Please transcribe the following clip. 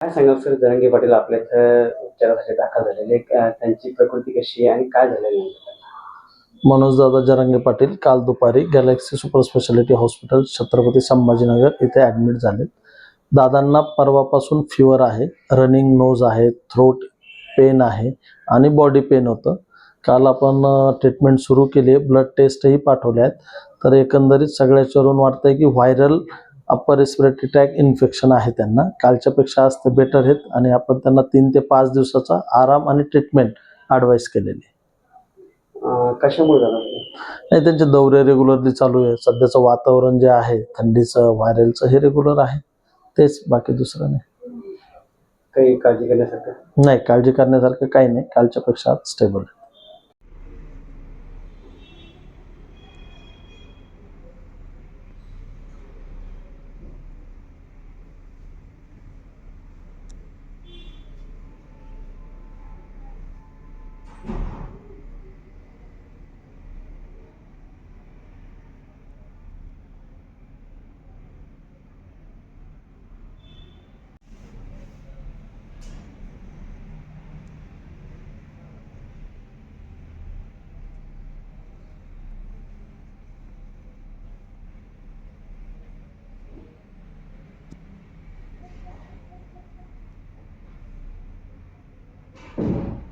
काय सांगाल सर? जरंगे पाटील आपल्या इथं उपचारासाठी दाखल झालेले त्यांची प्रकृती कशी आहे आणि काय झालेलं आहे मनोजदादा जरंगे पाटील काल दुपारी Galaxy super speciality hospital Chhatrapati Sambhajinagar इथे ॲडमिट झाले दादांना परवापासून फिवर आहे रनिंग नोज आहे थ्रोट पेन आहे आणि बॉडी पेन होतं. काल आपण ट्रीटमेंट सुरू केली आहे. ब्लड टेस्टही पाठवल्या आहेत. तर एकंदरीत सगळ्याच्यावरून वाटतंय की viral upper respiratory tract infection आहे त्यांना. कालच्यापेक्षा आज ते बेटर आहेत आणि आपण त्यांना तीन ते पाच दिवसाचा आराम आणि ट्रीटमेंट ॲडवाईस केलेली कशामुळे झालं? नाही त्यांचे दौरे रेग्युलरली चालू आहे. सध्याचं वातावरण जे आहे थंडीचं व्हायरलचं हे रेग्युलर आहे. तेच बाकी दुसरं नाही. काही काळजी करण्यासारखं नाही काळजी करण्यासारखं काही नाही. कालच्यापेक्षा स्टेबल आहे. you.